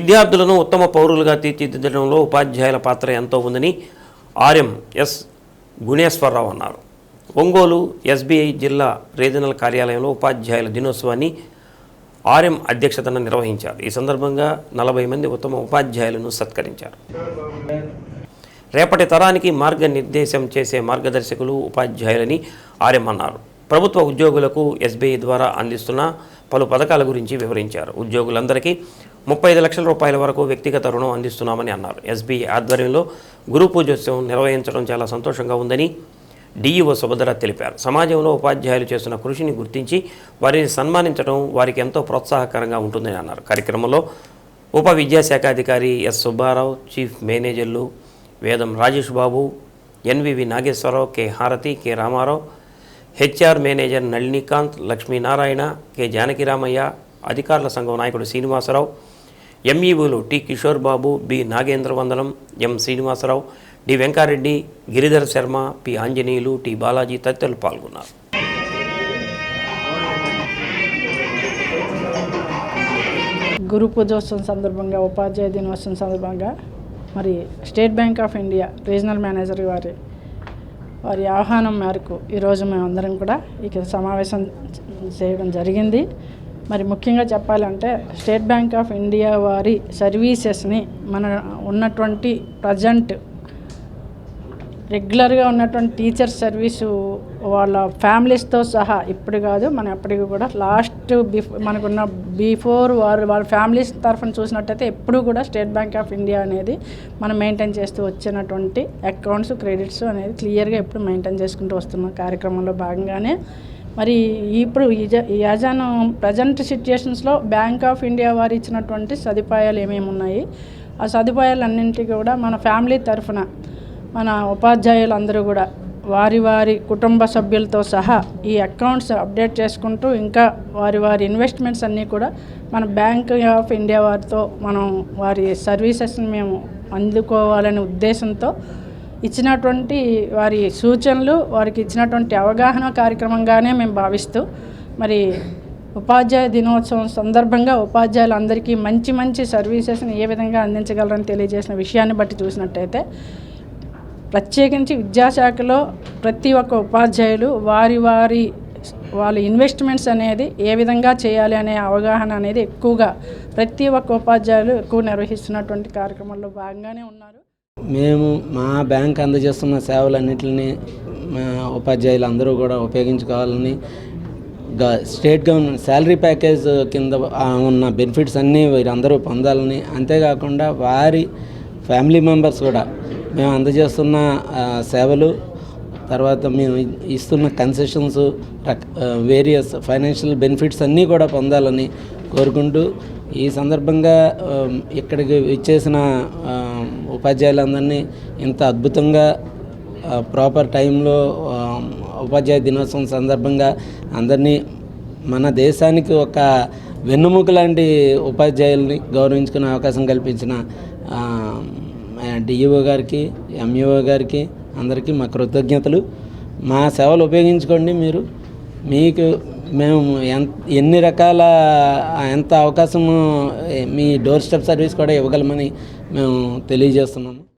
విద్యార్థులను ఉత్తమ పౌరులుగా తీర్చిదిద్దడంలో ఉపాధ్యాయుల పాత్ర ఎంతో ఉందని ఆర్ఎం ఎస్ గుణేశ్వరరావు అన్నారు. ఒంగోలు ఎస్బీఐ జిల్లా రీజనల్ కార్యాలయంలో ఉపాధ్యాయుల దినోత్సవాన్ని ఆర్ఎం అధ్యక్షతన నిర్వహించారు. ఈ సందర్భంగా నలభై మంది ఉత్తమ ఉపాధ్యాయులను సత్కరించారు. రేపటి తరానికి మార్గనిర్దేశం చేసే మార్గదర్శకులు ఉపాధ్యాయులని ఆర్ఎం అన్నారు. ప్రభుత్వ ఉద్యోగులకు ఎస్బీఐ ద్వారా అందిస్తున్న పలు పథకాల గురించి వివరించారు. ఉద్యోగులందరికీ ముప్పై ఐదు లక్షల రూపాయల వరకు వ్యక్తిగత రుణం అందిస్తున్నామని అన్నారు. ఎస్బీఐ ఆధ్వర్యంలో గురు పూజోత్సవం నిర్వహించడం చాలా సంతోషంగా ఉందని డిఈఓ సుభద్ర తెలిపారు. సమాజంలో ఉపాధ్యాయులు చేస్తున్న కృషిని గుర్తించి వారిని సన్మానించడం వారికి ఎంతో ప్రోత్సాహకరంగా ఉంటుందని అన్నారు. కార్యక్రమంలో ఉప విద్యాశాఖ అధికారి ఎస్ సుబ్బారావు చీఫ్ మేనేజర్లు Vedam Rajesh Babu NVV Nageswara Rao K Harathi K Rama Rao HR manager Nalinikanth Lakshminarayana K Janakiramaiah అధికారుల సంఘం నాయకుడు Srinivasarao ఎంఈఓలు T Kishore Babu B Nagendra Vandanam M Srinivasa Rao D Venkareddy Giridhar Sharma P Anjaneyulu T Balaji తదితరులు పాల్గొన్నారు. గురు పూజోత్సవం సందర్భంగా ఉపాధ్యాయ దినోత్సవం సందర్భంగా మరి State Bank of India regional manager వారి వారి ఆహ్వానం మేరకు ఈరోజు మేమందరం కూడా ఇక సమావేశం చేయడం జరిగింది. మరి ముఖ్యంగా చెప్పాలంటే స్టేట్ బ్యాంక్ ఆఫ్ ఇండియా వారి సర్వీసెస్ని మన ఉన్నటువంటి ప్రజెంట్ రెగ్యులర్గా ఉన్నటువంటి టీచర్ సర్వీసు వాళ్ళ ఫ్యామిలీస్తో సహా ఇప్పుడు కాదు మనం ఎప్పటికీ కూడా లాస్ట్ బిఫ్ మనకున్న బిఫోర్ వారు వాళ్ళ ఫ్యామిలీస్ తరఫున చూసినట్టయితే ఎప్పుడూ కూడా స్టేట్ బ్యాంక్ ఆఫ్ ఇండియా అనేది మనం మెయింటైన్ చేస్తూ వచ్చినటువంటి అకౌంట్స్ క్రెడిట్స్ అనేది క్లియర్గా ఎప్పుడు మెయింటైన్ చేసుకుంటూ వస్తున్న కార్యక్రమంలో భాగంగానే మరి ఇప్పుడు ఈ ఈ ప్రజెంట్ సిచ్యుయేషన్స్లో బ్యాంక్ ఆఫ్ ఇండియా వారు ఇచ్చినటువంటి సదుపాయాలు ఏమేమి ఉన్నాయి? ఆ సదుపాయాలన్నింటికి కూడా మన ఫ్యామిలీ తరఫున మన ఉపాధ్యాయులందరూ కూడా వారి వారి కుటుంబ సభ్యులతో సహా ఈ అకౌంట్స్ అప్డేట్ చేసుకుంటూ ఇంకా వారి వారి ఇన్వెస్ట్మెంట్స్ అన్నీ కూడా మన బ్యాంక్ ఆఫ్ ఇండియా వారితో మనం వారి సర్వీసెస్ని మేము అందుకోవాలనే ఉద్దేశంతో ఇచ్చినటువంటి వారి సూచనలు వారికి ఇచ్చినటువంటి అవగాహన కార్యక్రమంగానే మేము భావిస్తూ మరి ఉపాధ్యాయ దినోత్సవం సందర్భంగా ఉపాధ్యాయులందరికీ మంచి మంచి సర్వీసెస్ని ఏ విధంగా అందించగలరని తెలియజేసిన విషయాన్ని బట్టి చూసినట్టయితే ప్రత్యేకించి విద్యాశాఖలో ప్రతి ఒక్క ఉపాధ్యాయులు వారి వారి వాళ్ళ ఇన్వెస్ట్మెంట్స్ అనేది ఏ విధంగా చేయాలి అనే అవగాహన అనేది ఎక్కువగా ప్రతి ఒక్క ఉపాధ్యాయులు ఎక్కువ నిర్వహిస్తున్నటువంటి కార్యక్రమంలో భాగంగానే ఉన్నారు. మేము మా బ్యాంక్ అందజేస్తున్న సేవలన్నింటిని మా ఉపాధ్యాయులు అందరూ కూడా ఉపయోగించుకోవాలని స్టేట్ గవర్నమెంట్ శాలరీ ప్యాకేజ్ కింద ఉన్న బెనిఫిట్స్ అన్నీ వీరందరూ పొందాలని అంతేకాకుండా వారి ఫ్యామిలీ మెంబర్స్ కూడా మేము అందజేస్తున్న సేవలు తర్వాత మేము ఇస్తున్న కన్సెషన్స్ వేరియస్ ఫైనాన్షియల్ బెనిఫిట్స్ అన్నీ కూడా పొందాలని కోరుకుంటూ ఈ సందర్భంగా ఇక్కడికి ఇచ్చేసిన ఉపాధ్యాయులందరినీ ఇంత అద్భుతంగా ప్రాపర్ టైంలో ఉపాధ్యాయ దినోత్సవం సందర్భంగా అందరినీ మన దేశానికి ఒక వెన్నుముక లాంటి ఉపాధ్యాయుల్ని గౌరవించుకునే అవకాశం కల్పించిన డిఈఓ గారికి ఎంఈఓ గారికి అందరికీ మా కృతజ్ఞతలు. మా సేవలు ఉపయోగించుకోండి మీరు. మీకు మేము ఎంత ఎన్ని రకాల ఎంత అవకాశము మీ డోర్ స్టెప్ సర్వీస్ కూడా ఇవ్వగలమని మేము తెలియజేస్తున్నాము.